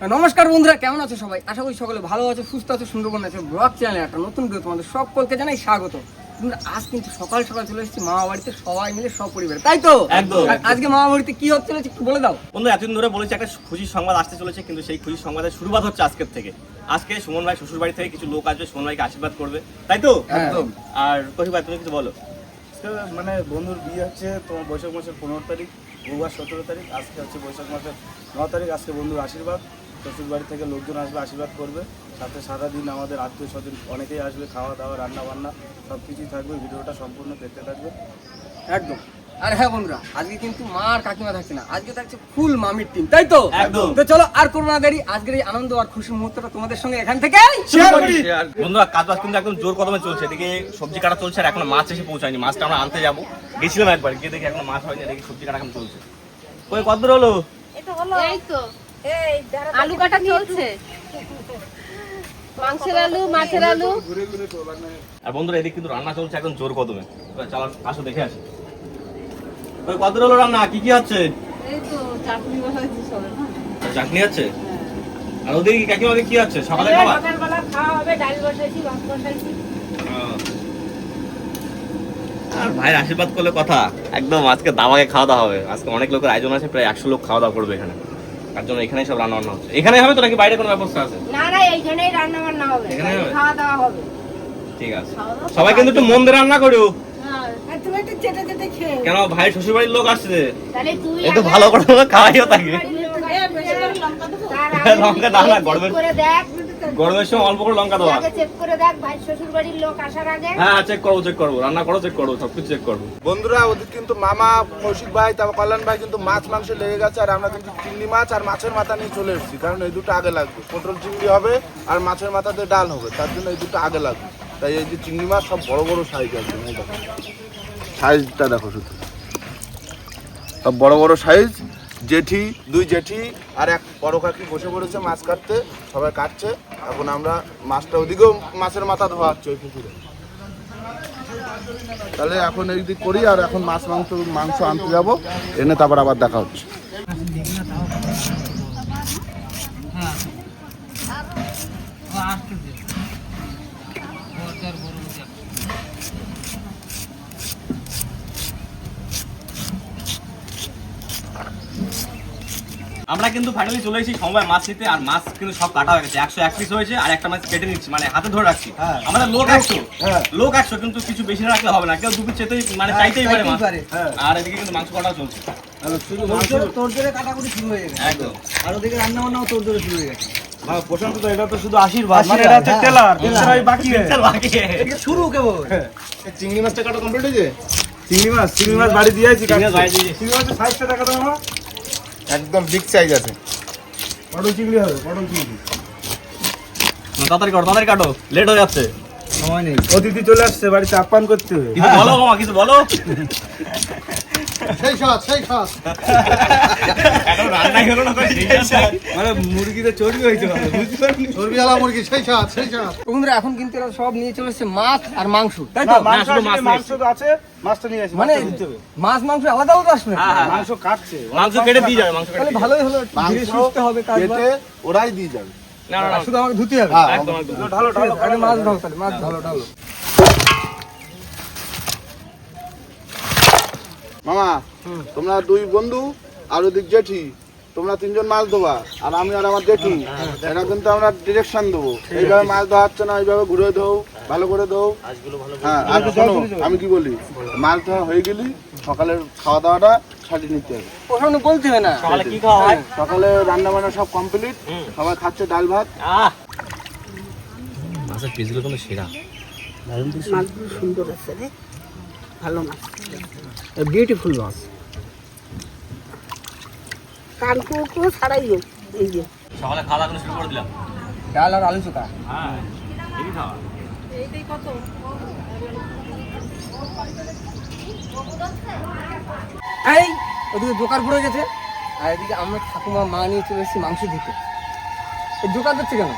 নমস্কার বন্ধুরা কেমন আছো সবাই? আশা করি সকলে ভালো আছো সুস্থ আছো সুন্দরবন আছে। ব্লগ চ্যানেলে একটা নতুন ভিডিও তোমাদের সকলকে জানাই স্বাগত। আজ কিন্তু সকাল সকাল চলে এসেছি মামা বাড়িতে সবাই মিলে সপরিবার তাই তো? একদম। আজকে মামা বাড়িতে কি হচ্ছে না একটু বলে দাও। বন্ধু এতদিন ধরে বলেছি একটা খুশির সংবাদ আসতে চলেছে কিন্তু সেই খুশির সংবাদের শুরুবাত হচ্ছে আজকের থেকে। আজকে সুমন ভাই শ্বশুর বাড়ি থেকে কিছু লোক আসবে সুমন ভাইকে আশীর্বাদ করবে। তাই তো? একদম। আর কহি ভাই তুমি কিছু বলো। মানে বন্ধুর বিয়ে হচ্ছে তোমার বৈশাখ মাসের পনেরো তারিখ রবিবার সতেরো তারিখ আজকে হচ্ছে বৈশাখ মাসের ন তারিখ আজকে বন্ধুর আশীর্বাদ। শ্বশুর বাড়ি থেকে লোকজন আসবে আশীর্বাদ করবে। সাথে সারাদিন আমাদের আত্মীয় স্বজন অনেকেই আসবে খাওয়া দাওয়া রান্না বান্না সব কিছুই থাকবে। ভিডিওটা সম্পূর্ণ দেখতে থাকবে। একদম। আর হ্যাঁ বন্ধুরা আজকে কিন্তু মা আর কাকিমা থাকছে না। আজকে থাকছে ফুল মামির টিম তাই তো? একদম। তো চলো আর করব না দেরি আজকের এই আনন্দ আর খুশি মুহূর্তটা তোমাদের সঙ্গে এখান থেকে বন্ধুরা কাজ বাজ কিন্তু একদম জোর কদমে চলছে। এদিকে সবজি কাটা চলছে আর এখনও মাছ এসে পৌঁছায়নি। মাছটা আমরা আনতে যাব। গেছিলাম একবার গিয়ে দেখি এখনও মাছ হয়নি দেখি সবজি কাটা এখন চলছে। কই কত দূর হলো। এই তো। আলু কাটা চলছে। মাংসের আলু মাছের আলু। আর বন্ধুরা এদিকে কিন্তু রান্না চলছে একদম জোর কদমে। চালান আসো দেখে আসি। ওই কত হলো রান্না? কি কি হচ্ছে? এই তো চাটনি বসাইছি সবে চাটনি আছে আর ওদিকে কাকিমা কি আছে সকালে খাবার? সকালবেলা খাওয়া হবে ডাল বসাইছি ভাত বসাইছি। আর ভাইয়ের আশীর্বাদ করলে কথা। একদম আজকে দামাকে খাওয়া দাওয়া হবে। আজকে অনেক লোকের আয়োজন আছে প্রায় একশো লোক খাওয়া দাওয়া করবে এখানে। তার জন্য এখানেই সব রান্না বান্না হচ্ছে। এখানে হবে তো নাকি বাইরে কোনো ব্যবস্থা আছে? না না এইখানেই রান্না বান্না হবে। এখানেই হবে? খাওয়া দাওয়া হবে। ঠিক আছে। সবাই কিন্তু একটু মন দিয়ে রান্না করো। খেয়ে কেন ভাই শ্বশুর বাড়ির লোক আসছে তাহলে একটু ভালো করে খাওয়াইও তাকে। লঙ্কা দাও না, গরমের- দেখ। গরমের সময় অল্প করে লঙ্কা দেওয়া। চেক করে দেখ ভাই শ্বশুর বাড়ির লোক আসার আগে। হ্যাঁ চেক করব চেক করব। রান্না করো চেক করব সবকিছু চেক করব। বন্ধুরা ওদের কিন্তু মামা কৌশিক ভাই তারপর কল্যাণ ভাই কিন্তু মাছ মাংস লেগে গেছে আর আমরা কিন্তু চিংড়ি মাছ আর মাছের মাথা নিয়ে চলে এসেছি কারণ এই দুটো আগে লাগবে। পটল চিংড়ি হবে আর মাছের মাথা দিয়ে ডাল হবে তার জন্য এই দুটো আগে লাগবে। তাই এই যে চিংড়ি মাছ সব বড় বড় সাইজ আছে সাইজটা দেখো। শুধু। সব বড় বড় সাইজ জেঠি, দুই জেঠি আর এক বড় কাকি বসে পড়েছে মাছ কাটতে, সবাই কাটছে। এখন আমরা মাছটা ওদিকেও মাছের মাথা ধোয়া হচ্ছে ওই পুকুরে। তাহলে এখন এই দিক করি আর এখন মাছ মাংস মাংস আনতে যাব। এনে তারপর আবার দেখা হচ্ছে। আমরা কিন্তু ফাইনালি চলে এসেছি সময় মাছ নিতে আর মাছ কিন্তু সব কাটা হয়ে গেছে। একশো এক পিস হয়েছে আর একটা মাছ কেটে নিচ্ছি মানে হাতে ধরে রাখছি। হ্যাঁ। আমাদের লোক একশো হ্যাঁ। লোক একশো কিন্তু কিছু বেশি না রাখলে হবে না। কেউ দু পিস চেতেই মানে চাইতেই পারে মাছ। হ্যাঁ। আর এদিকে কিন্তু মাংস কাটাও চলছে। তোর জোরে কাটাকুটি শুরু হয়ে গেছে। একদম। আর ওদিকে রান্না বান্নাও তোর জোরে শুরু হয়ে গেছে। প্রশান্ত তো এটা তো শুধু আশীর্বাদ মানে এটা হচ্ছে টেলার বাকি চল বাকি শুরু কেবল চিংড়ি মাছটা কাটা কমপ্লিট হয়েছে? চিংড়ি মাছ চিংড়ি মাছ বাড়ি দিয়েছি চিংড়ি মাছ বাড়ি দিয়েছি। চিংড়ি মাছের সাইজটা দেখা দাও আমার একদম বিগ সাইজ আছে। পটল চিংড়ি হবে পটল চিংড়ি। না, তাড়াতাড়ি কাটো তাড়াতাড়ি কাটো লেট হয়ে যাচ্ছে। সময় নেই। অতিথি চলে আসছে বাড়িতে আপ্যায়ন করতে হবে। কিছু বলো মামা কিছু বলো। সেই সাত সেই সাত এখন হলো না। মানে মুরগিতে চর্বি হয়েছে চর্বি আলা মুরগি সেই সাত সেই সাত বন্ধুরা এখন কিন্তু এরা সব নিয়ে চলে এসেছে মাছ আর মাংস। তাই তো? না, মাছ মাংস তো আছে মাছটা নিয়ে আসি মানে মাছটা দিতে হবে। মাছ মাংস আলাদা আলাদা আসবে। মাংস কাটছে। মাংস কেটে দিয়ে যাবে মাংস কেটে ভালোই হলো ধীরে মাংস হবে কাজ ওরাই দিয়ে যাবে। না না না। শুধু আমাকে ধুতে হবে? হ্যাঁ, একদম একদম। ঢালো ঢালো। মাছ ঢালো তাহলে মাছ ঢালো ঢালো। মামা তোমরা দুই বন্ধু আর ওদিক জেঠি। তোমরা তিনজন মাছ ধোবা আর আমি আর আমার জেঠি এটা কিন্তু আমরা ডিরেকশন দেবো। এইভাবে মাছ ধোয়া হচ্ছে না এইভাবে ঘুরে ধোও ভালো করে ধোও হ্যাঁ আর শোনো আমি কি বলি মাছ ধোয়া হয়ে গেলি সকালের খাওয়া দাওয়াটা ছাড়িয়ে নিতে হবে। ওখানে বলতে হবে না। সকালে কি খাওয়া হয়? সকালে রান্না বান্না সব কমপ্লিট সবাই খাচ্ছে ডাল ভাত। মাছের পিসগুলো কিন্তু সেরা? মাছগুলো সুন্দর আছে রে। ভালো মাছ। বিউটিফুল মাছ। কানকুকুরো ছাড়াই হোক এই যে। সকালে খাওয়া দাওয়া শুরু করে দিলাম। ডাল আর আলু চোখা হ্যাঁ এই খাওয়া। এই ওদিকে জোকার পড়ে গেছে। আর এদিকে আমরা ঠাকুমা মা নিয়ে চলে এসেছি মাংস দিতে। এই জোকার দিচ্ছে কেন?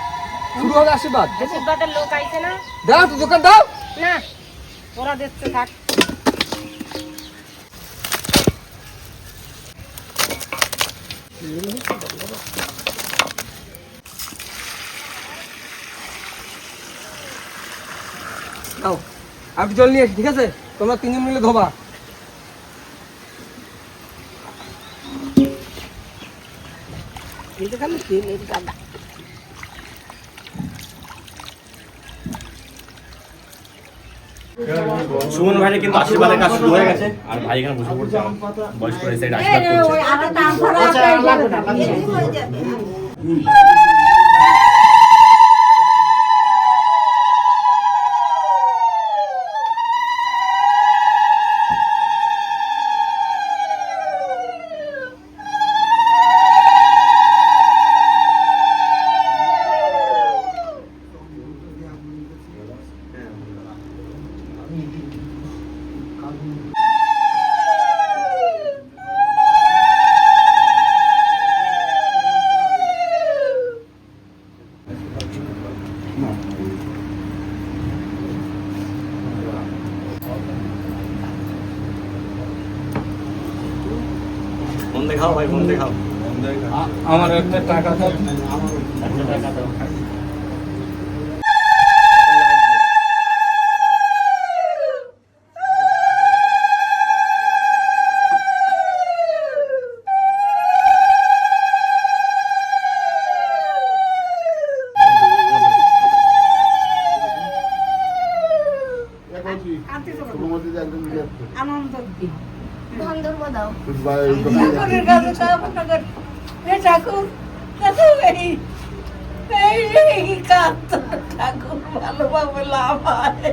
শুরু হবে আশীর্বাদ। আশীর্বাদের লোক আইছে না? দাও তো দোকান দাও। না ওরা দেখতে থাক। দাও আপনি জল নিয়ে ঠিক আছে? তোমরা তিনজন মিলে ধোবা। কিন্তু খালি তিন দাদা সুমন ভাইয়ের কিন্তু আশীর্বাদের কাজ শুরু হয়ে গেছে। আর ভাই এখানে বসে পড়ছে। বয়স্ক সাইড আশীর্বাদ করছে ভাই মন দেখাও আমার একটা টাকা দাও আনন্দ দিন ভাই ঠাকুর হে ঠাকুর ঠাকুর এই এই এই কাঁদতো ঠাকুর ভালোভাবে লাভ হয়।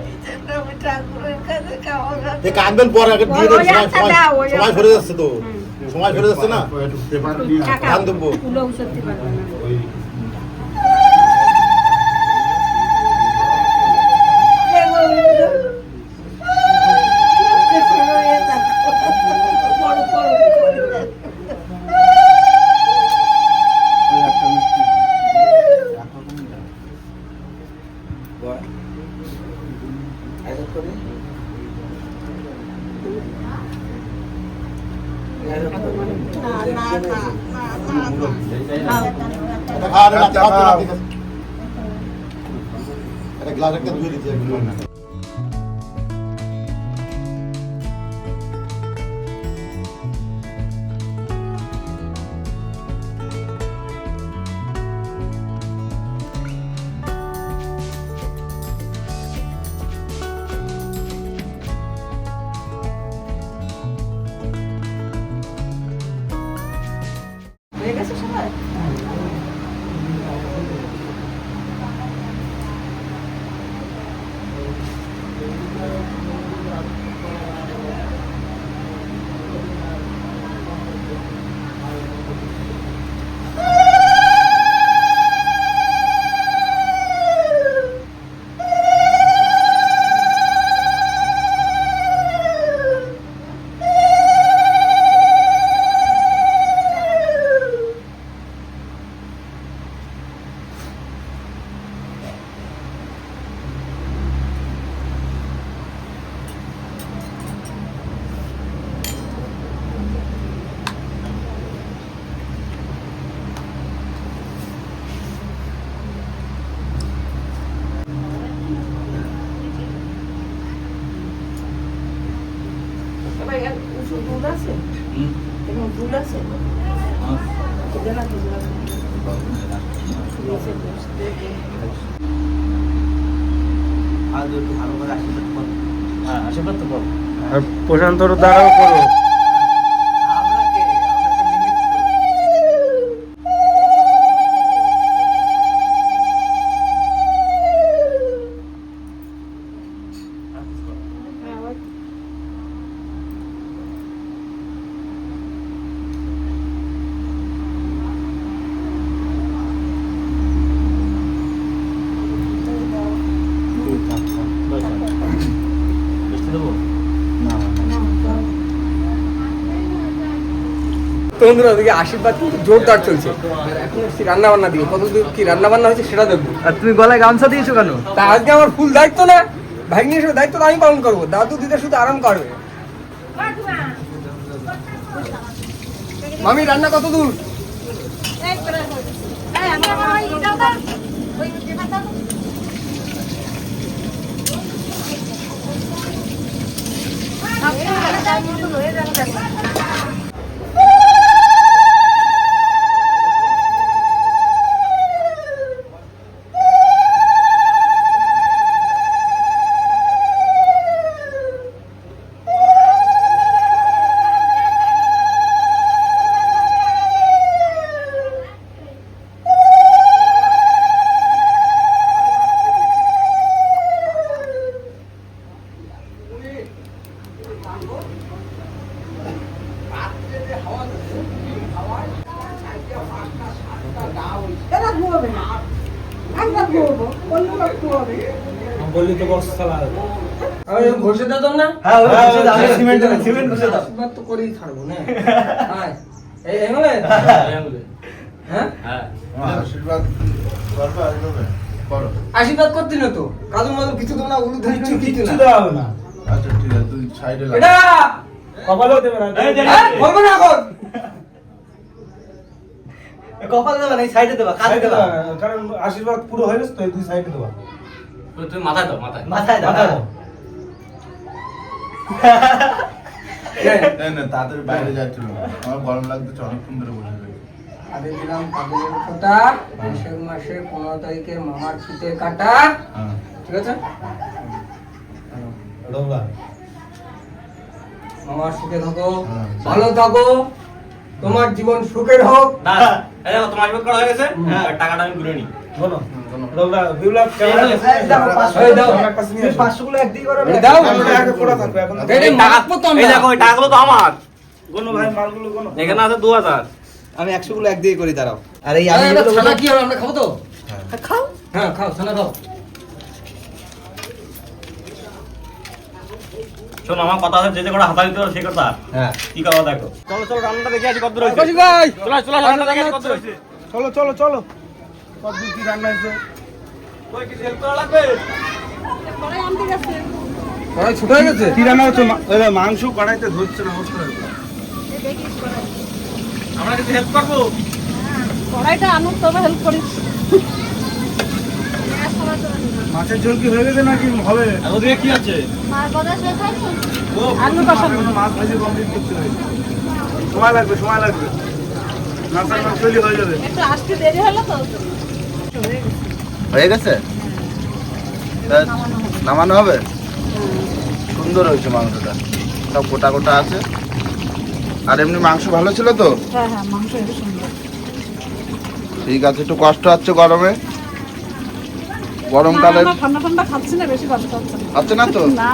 আমি ঠাকুরের কাছে কামনা এ পর আগে দিয়ে দেন ওই সময় একটা সময় দাও, ওই সময় একটা। সরে যাচ্ছে তো। সময় সরে যাচ্ছে না? দেবো এটা খাওয়া না খাওয়া তো না, ঠিক আছে। একটা গ্লাস প্রশান্তর দ্বারাও করো বন্ধুরা ওদিকে আশীর্বাদ কিন্তু জোরদার চলছে এখন এসছি রান্নাবান্না দিয়ে কত দূর কি রান্নাবান্না হয়েছে সেটা দেখব আর তুমি গলায় গামছা দিয়েছ কেন তা আজকে আমার ফুল দায়িত্ব না ভাগ্নি হিসেবে দায়িত্ব আমি পালন করব দাদু দিদা শুধু আরাম করবে মামি রান্না কত দূর হয়ে দাও না হ্যাঁ সিমেন্ট সিমেন্ট বসে দাও। আশীর্বাদ তো করেই ছাড়বো না। হ্যাঁ। এই এমলে হ্যাঁ হ্যাঁ? আশীর্বাদ করবে আসবে করো আশীর্বাদ করতে না তো। কাজু মাদু কিছু তো না উলু ধরে কিছু না। আচ্ছা ঠিক আছে তুই সাইডে এটা! এই যে- হ্যাঁ, বলব না এখন। কপাল দেবা না সাইডে দেবা কাঁধে দেবা। কারণ আশীর্বাদ পুরো হয়ে গেছে তো দুই সাইডে দেবা। তুমি মাথায় দাও মাথায়। মাথায় দাও মাথায় দাও। না না তাড়াতাড়ি বাইরে যাচ্ছিল আমার গরম লাগতেছে অনেকক্ষণ ধরে বসে আগে দিলাম কাগজের ফোঁটা বৈশাখ মাসের পনেরো তারিখে মামার ছুটে কাটা। হ্যাঁ। ঠিক আছে? মামার সুখে থাকো হ্যাঁ। ভালো থাকো। তোমার জীবন সুখের হোক। না তোমার আশীর্বাদ করা হয়ে গেছে। হ্যাঁ। টাকাটা আমি ঘুরে নিই একদিকে আছে আমি একশো গুলো এক দিয়ে করি। দাঁড়াও। আর এই আমি ছানা কি হবে? আমরা খাব তো? হ্যাঁ, খাও। হ্যাঁ খাও ছানা খাও। শোনো আমার কথা আছে যে যে করে হাতা দিতে পারো সে কথা। হ্যাঁ। কি কথা দেখো? চলো চলো রান্নাটা দেখে আসি কত ভাই চলো চলো রান্নাটা দেখে আসি কত রয়েছে? চলো চলো চলো। কি রান্না হয়েছে। কড়াই ছোট গেছে? কি রান্না হচ্ছে মাংস কড়াইতে ধরছে না বুঝতে আমরা কিছু হেল্প করব? কড়াইটা আনুন তবে হেল্প করিস মাছের ঝোল কি হয়ে গেছে নাকি হবে? ওদিকে কি আছে? মাছ ভাজি কমপ্লিট করতে হবে। সময় লাগবে সময় লাগবে। হয়ে গেছে? নামানো হবে? সুন্দর হয়েছে মাংসটা। সব গোটা গোটা আছে। আর এমনি মাংস ভালো ছিল তো? হ্যাঁ হ্যাঁ ঠিক আছে একটু কষ্ট হচ্ছে গরমে। গরমকালে ঠান্ডা ঠান্ডা খাচ্ছি না বেশি কষ্ট হচ্ছে না। হচ্ছে না তো? না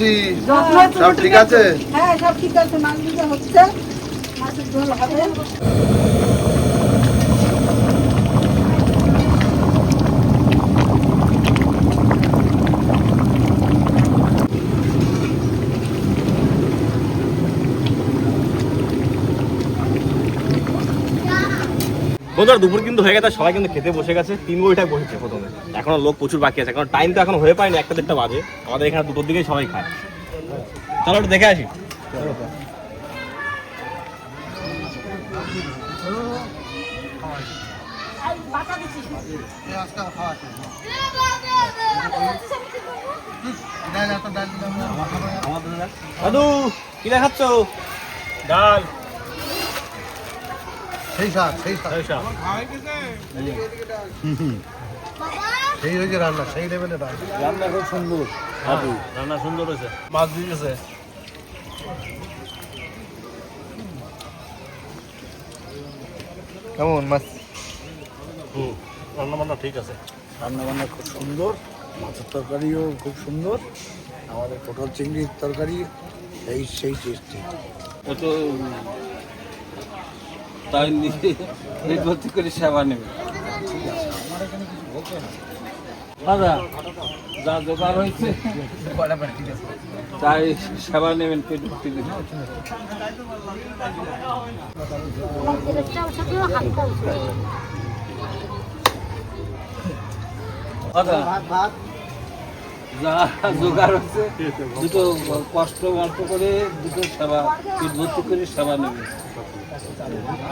ঠিক সব ঠিক আছে? হ্যাঁ সব ঠিক আছে মাংস হচ্ছে। বন্ধুরা, দুপুর কিন্তু হয়ে গেছে সবাই কিন্তু খেতে বসে গেছে। তিন বইটা বসেছে প্রথমে। এখনও লোক প্রচুর বাকি আছে কারণ টাইম তো এখন হয়ে পায়নি, একটা দেড়টা বাজে। আমাদের এখানে দুটোর দিকেই সবাই খায়। চলো একটু দেখে আসি। দাদু কি দেখাচ্ছ? ডাল। সেই শাক সেই শাক সেই হয়েছে রান্না সেই লেভেলে রান্না রান্না খুব সুন্দর। রান্না সুন্দর হয়েছে। মাছ দিয়ে গেছে। কেমন মাছ? বান্না ঠিক আছে? রান্না বান্না খুব সুন্দর মাছের তরকারিও খুব সুন্দর আমাদের পটল চিংড়ির তরকারি এই সেই টেস্টি তাই নিজে পেট ভর্তি করে সেবা নেবে। দাদা যা জোগাড় হয়েছে তাই সেবা নেবেন পেট ভর্তি করে দাদা হচ্ছে, দুটো কষ্ট অল্প করে দুটো সেবা ভর্তি করে সেবা নেবে।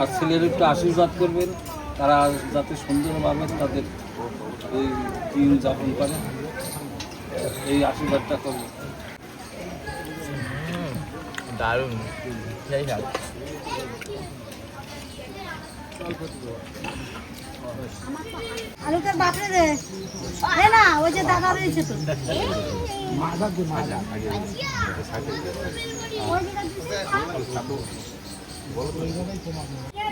আর ছেলের একটু আশীর্বাদ করবেন, তারা যাতে সুন্দরভাবে তাদের ওই দিন যাপন করে, এই আশীর্বাদটা করবেন দারুণ। আলুটার বাপরে রে। এ না ওই যে দাদা রয়েছে তো।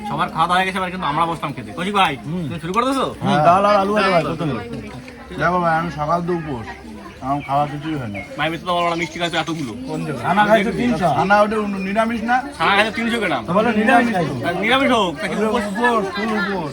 সবার খাওয়া দাওয়া হয়ে গেছে কিন্তু আমরা বসলাম খেতে। কৌশিক ভাই তুমি শুরু করে দিছো? ডাল আর আলু আছে ভাই দেখো ভাই আমি সকাল দু উপোস। আমার খাওয়া কিছুই হয় না। ভিতরে তো বলো না মিষ্টি খাইছো এতগুলো। খানা খাইছো তিনশো। খানা ওটা নিরামিষ না? ছানা খাইছো তিনশো গ্রাম। বলে নিরামিষ নিরামিষ হোক। উপোস- উপোস ফুল উপোস।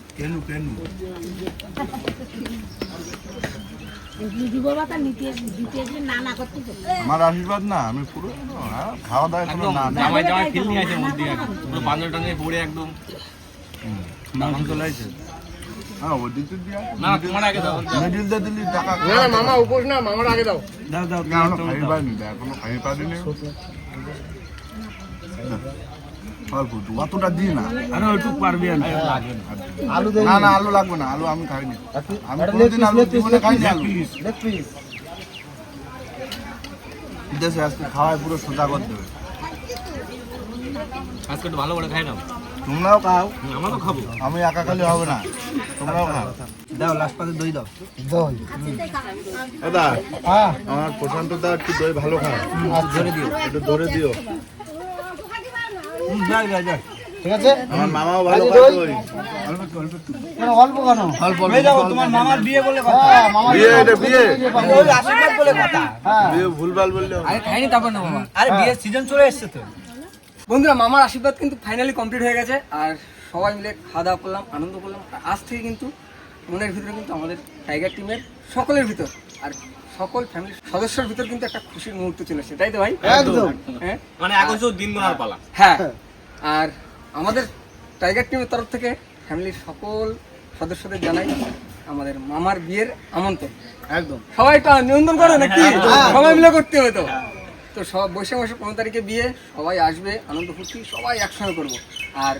কেন কেন? আমার আশীর্বাদ না আমি পুরো খাওয়া দাওয়া কোনো না। জামাই জামাই ফিল নিয়ে আছে মধ্যে পুরো একদম। চলে আসছে হ্যাঁ মামা উপোস না মামার আগে দাও। দাও দাও এখনও খাই পাইনি এখনও খাই পারিনি অল্প একটু, অতটা দিই না। আরও একটু পারবি আলু না না আলু লাগবে না আলু আমি খাইনি। আমি কোনোদিন আলু জীবনে খাইনি আলু। দেশে আজকে খাওয়ায় পুরো সোজা করে দেবে। আজকে একটু ভালো করে খাই নাও। তোমরাও খাও। আমরা তো খাব। আমি একা খালি হবে না। তোমরাও খাও। দাও লাস্ট পাতে দই দাও। দই। দাদা আমার প্রশান্ত দা একটু দই ভালো খায়। ধরে দিও একটু ধরে দিও। ঠিক আছে? আমার মামাও ভালো খায় দই? অল্প কেন? অল্প তোমার মামার বিয়ে বলে কথা। মামার বিয়ে এটা বিয়ে। আশীর্বাদ বলে কথা। বিয়ে ভুলভাল বললে আরে খাইনি তারপর না মামা আরে বিয়ের সিজন চলে এসেছে তো। বন্ধুরা মামার আশীর্বাদ কিন্তু ফাইনালি কমপ্লিট হয়ে গেছে। আর সবাই মিলে খাওয়া দাওয়া করলাম আনন্দ করলাম। আজ থেকে কিন্তু মনের ভিতরে কিন্তু আমাদের টাইগার টিমের সকলের ভিতর। আর সকল ফ্যামিলির সদস্যের ভিতর কিন্তু একটা খুশির মুহূর্ত চলে এসেছে তাই তো ভাই? একদম। হ্যাঁ? মানে এখন শুধু দিন গোনার পালা। হ্যাঁ। আর আমাদের টাইগার টিমের তরফ থেকে ফ্যামিলির সকল সদস্যদের জানাই আমাদের মামার বিয়ের আমন্ত্রণ। একদম। সবাই তো নিমন্ত্রণ করো নাকি? হ্যাঁ। সবাই মিলে করতে হবে তো। তো সব বৈশাখ মাসে পনেরো তারিখে বিয়ে সবাই আসবে আনন্দ ফুর্তি সবাই একসঙ্গে করব। আর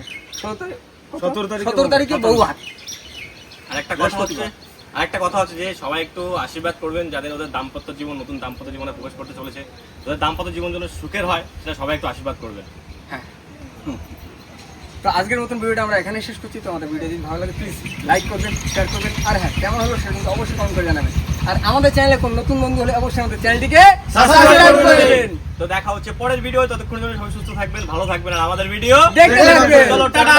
সতেরো তারিখে সতেরো তারিখে বউ হাট আর একটা কথা হচ্ছে আরেকটা কথা হচ্ছে যে সবাই একটু আশীর্বাদ করবেন যাদের ওদের দাম্পত্য জীবন নতুন দাম্পত্য জীবনে প্রবেশ করতে চলেছে। ওদের দাম্পত্য জীবন যেন সুখের হয় সেটা সবাই একটু আশীর্বাদ করবেন। হ্যাঁ। তো আজকের মতন ভিডিওটা আমরা এখানে শেষ করছি। তো আমাদের ভিডিও যদি ভালো লাগে প্লিজ লাইক করবেন শেয়ার করবেন। আর হ্যাঁ কেমন হলো সেটা কিন্তু অবশ্যই কমেন্ট করে জানাবেন। আর আমাদের চ্যানেলে কোন নতুন বন্ধু হলে অবশ্যই আমাদের চ্যানেলটিকে সাবস্ক্রাইব করবেন তো দেখা হচ্ছে পরের ভিডিও ততক্ষণ সবাই সুস্থ থাকবেন ভালো থাকবেন। আর আমাদের ভিডিও দেখতে থাকবেন। চলো টাটা!